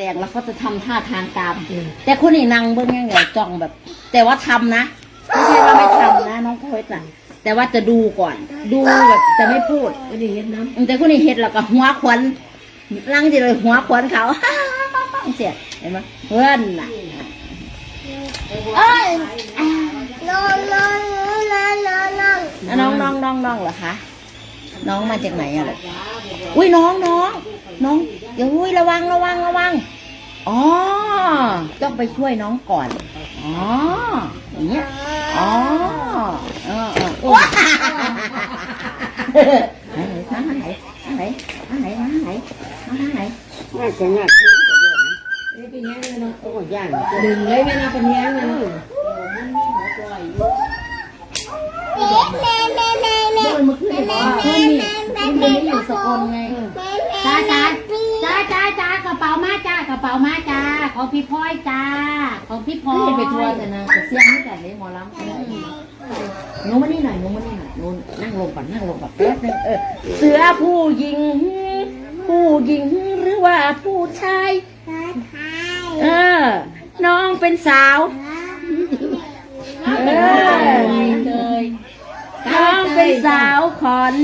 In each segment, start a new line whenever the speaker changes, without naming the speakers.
ดงแล้วเขาจะทำท่าทางตามแต่คนนี้นั่งเบิ้งยังไงจ้องแบบ แต่ว่าทำนะไม่ใช่ว่าไม่ทำนะน้องโคตน่ะ แต่ว่าจะดูก่อน ดูแบบจะไม่พูด
ไม่ได้เห็นน้
แต่คนนี้เฮ็ดแล้วก็หัวควันนั่งจะเลยหัวควันเขา เสียเห็นไหมเพื่อนน่ะเอ้ย
น้องน้องน้องน้องน้อง
อะน้องน้องน้องน้องเหรอคะ น้องมาจากไหนอะลูกอุ้ยน้องน้องน้องเดี๋ยวอุ้ยระวังระวังระวังอ๋อต้องไปช่วยน้องก่อนอ๋ออย่างเงี้ยอ๋อเออเออว้าไหนไหนไหนไหนไหนไหนไหนไหนำ
น่าจะน่าจะนี่เป็นยังไงเนาะโอ้ย่างดึงเลยไม่น่าเป็นยังไงเนาะ
แม่แม่แม่แม่
เดินมาขึ้นมาเพื่อนนี่มันไม่อยู่สกลไง
จ้า
จ้าจ้าจ้าจ้าจ้ากระเป๋ามาจ้ากระเป๋ามาจ้าของพี่พลอยจ้าของพี่พลอย
ไม่ไปทัวร์แต่นะแต่เสียงนี่แต่เลยหมอลำหนูมานี่หน่อยหนูมานี่หน่อยหนูนั่งลงก่อนนั่งลงก่อนแป๊บนึงเออเสือผู้หญิง ผู้หญิงหรือว่าผู้ชายเออ น้องเป็นสาว เออ
เลย
น้องเป็นสาวขอน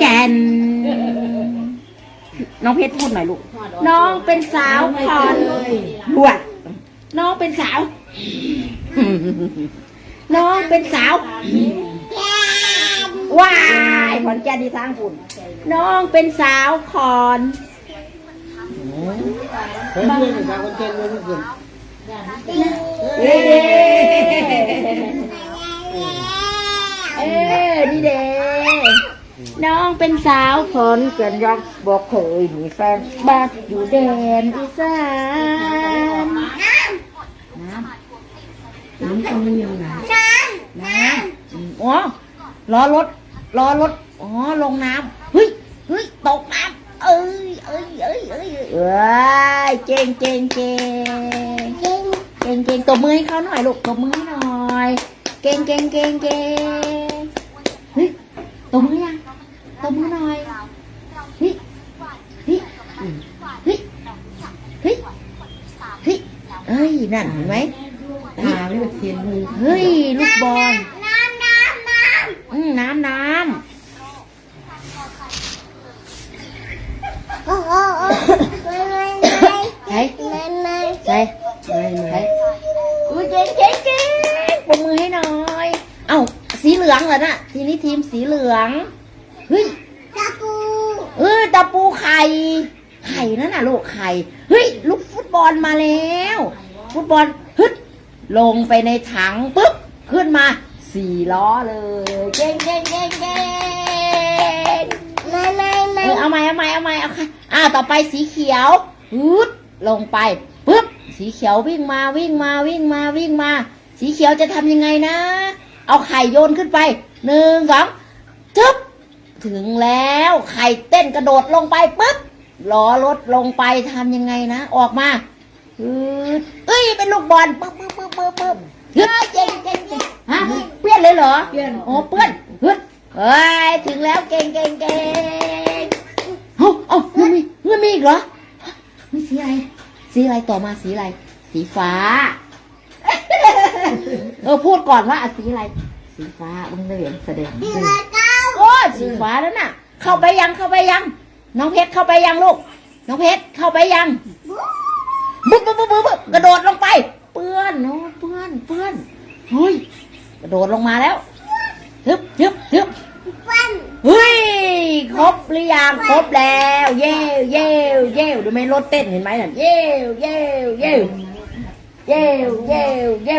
แก่น น้องเพชรพูดหน่อยลูก น้องเป็นสาวขอนบวชน้องเป็นสาว น้องเป็นสาวว้ายขอนแก่นที่ทางฝุ่นน้องเป็นสาวขอน
เฮ้ยเพื่อนเป็นสาวคนเก่งเลยเมื่อคืน
เอ้เอ้ นี่เด้น้องเป็นสาวขอนแก่นยังบอกเคยมีแฟนบ้านอยู่แดนอีสานน้ำ
น้ำตรงนี้ยังไง
น้ำอ๋อล้อรถล้อรถอ๋อลงน้ำเฮ้ยเฮ้ยตกน้ำเอ้ยเอ้ยเอ้ยเอ้ยเอ้ยเก่งเก่งเก่งเก่งเก่งเก่งตบมือให้เขาหน่อยลูกตบมือให้หน่อย เก่งเก่งเก่งเก่ง เฮ้ยตบมือยังตบมือหน่อยเฮ้ยเฮ้ยเฮ้ยเฮ้ยเฮ้ยเอ้ยนั่นเห็นไหม
ตาไม่เป็นเทียนมือ
เฮ้ยลูกบอล
น้ำน้ำน้
อืมน้ำน้ำ
โอ้โหไม่ไม่ไม่ำ
ใช่
ไม่ไม่
ใช่
ไม่ไม่
ใช่อุ้ยเก่งเก่งเก่งปรบมือให้หน่อย เอ้า สีเหลืองเหรอน่ะทีนี้ทีมสีเหลืองเฮ้ย
ตะปู
เออตะปูไข่ไข่นั่นน่ะลูกไข่เฮ้ยลูกฟุตบอลมาแล้ว ฟุตบอลฮึดลงไปในถังปุ๊บขึ้นมาสี่ล้อเลยเก่งเก่งเก่งเก่ง
ไม่ไม่
เอ
ไม่
อเอาใหม่เอาใหม่เอาใหม่เอาค่ะอ่าต่อไปสีเขียวฮึดลงไปปุ๊บสีเขียววิ่งมาวิ่งมาวิ่งมาวิ่งมา สีเขียวจะทำยังไงนะ เอาไข่โยนขึ้นไปหนึ่งสองจึ๊บถึงแล้วไข่เต้นกระโดดลงไปปุ๊บล้อรถลงไปทำยังไงนะ ออกมาฮึดเอ้ยเป็นลูกบอลปึ๊บปึ๊บปึ๊บปึ๊บปึ๊บฮึดเก่งเก่งเก่งฮะเปื้อนเลยเหรอ
เพื่อน
โอ้เปื้อนฮึดเฮ้ยถึงแล้วเก่งเก่งเก่งเอ้าเอ้ายังมียังมีอีกเหรอมีสีอะไรสีอะไรต่อมาสีอะไร สีฟ้า เออพูดก่อนว่าอะสีอะไร สีฟ้ามึงได้เห็นแสดง
เดือดเก้า
โอ้ยสีฟ้าแล้วน่ะ เข้าไปยังเข้าไปยัง น้องเพชรเข้าไปยังลูก น้องเพชรเข้าไปยังบึ๊บบึ๊บบึ๊บบึ๊บกระโดดลงไป เปื้อนเนาะเปื้อนเปื้อนเฮ้ยกระโดดลงมาแล้วทึบทึบทึบ
ฟัน
เฮ้ยครบหรือยังครบแล้ว เย้วเย้วเย้วดูไหมรถเต้นเห็นไหมน่ะเย้วเย้วเย้วเย้วเย้วเย้